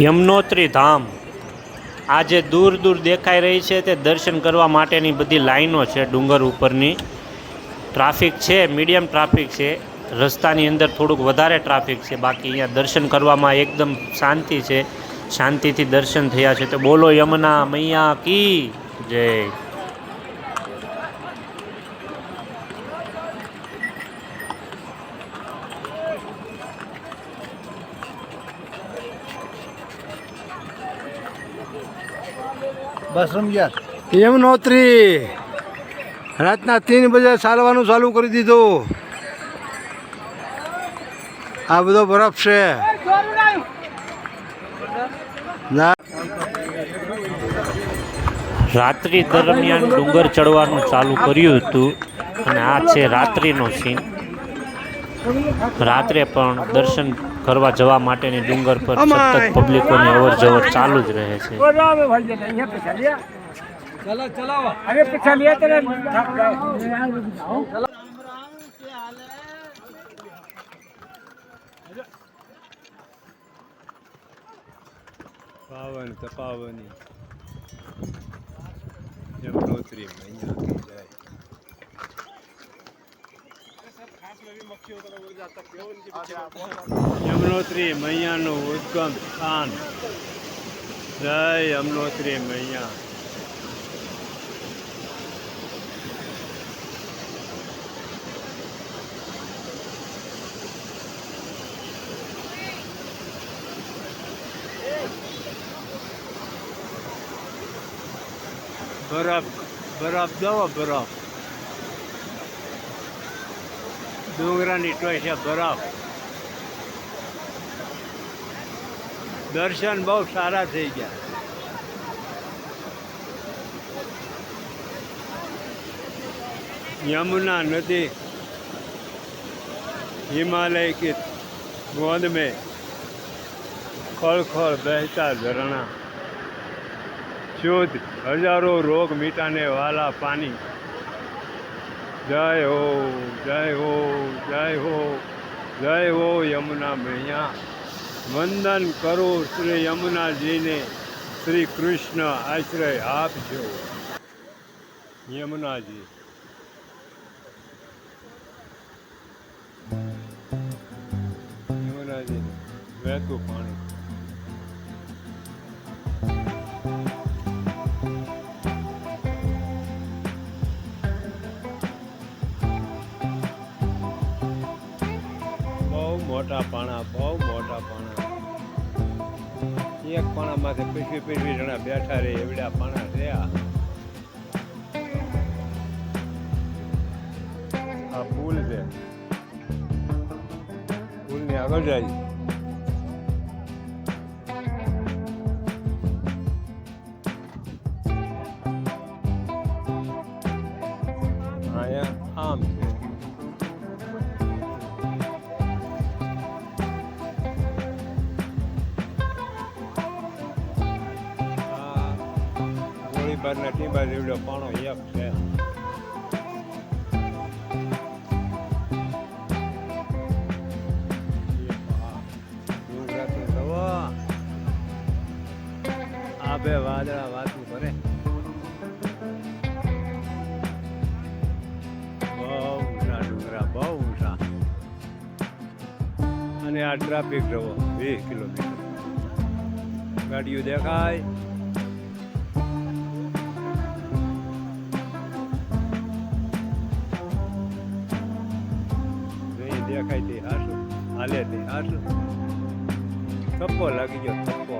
યમનોત્રી ધામ. આ જે દૂર દૂર દેખાઈ રહી છે તે દર્શન કરવા માટેની બધી લાઈનો છે ડુંગર ઉપરની. ટ્રાફિક છે, મીડિયમ ટ્રાફિક છે. રસ્તાની અંદર થોડુંક વધારે ટ્રાફિક છે. બાકી અહીંયા દર્શન કરવામાં એકદમ શાંતિ છે. શાંતિથી દર્શન થયા છે. તો બોલો યમુના મૈયા કી જય. બસ સમજ્યા યમનોત્રી રાતના ત્રણ બજે ચાલવાનું ચાલુ કરી દીધું. આ બધો બરફ છે. રાત્રિ દરમિયાન ડુંગર ચડવાનું ચાલુ કર્યું હતું અને આ છે રાત્રિનો સીન રાત્રે પણ દર્શન ફરવા જવા માટેની ડુંગર પર સતત પબ્લિકોની અવર જવર ચાલુ જ રહે છે. પાવન તપાવની યમનોત્રી મૈનોત્રી યમનોત્રી મૈયાનું ઉદ્ગમ સ્થાન જય યમનોત્રી મૈયા બરફ બરફ જવો બરફ ડુંગરાની ટોય બરાબર દર્શન બહુ સારા થઈ ગયા. યમુના નદી, હિમાલય કે ગોદ મેં ખળખળ બહેતા ઝરણા. શુદ્ધ હજારો રોગ મીટાને વાલા પાણી. જય હો જય હો જય હો જય હો યમુના મૈયા. વંદન કરો શ્રી યમુનાજીને. શ્રી કૃષ્ણ આશ્રય આપજો. યમુનાજી. યમુનાજી વહેતું પાણી. મોટા પાણા બહુ મોટા પાણા. એક પાણામાંથી પીસી પીસી જણા બેઠા રહે એવડા પાણા રહ્યા. આ પુલ છે. પુલની આગળ જાય. ગોળીબારના ટીંબા જેવડો પાણો એક છે. બે વાદળા વાતું કરે. બહુ ઊંચા ડુંગરા, બહુ ઊંચા અને આ ટ્રાફિક જવો, વીસ કિલોમીટર. ગાડીઓ દેખાય. હાલે તે હાસું થપ્પો લાગી ગયો થપ્પો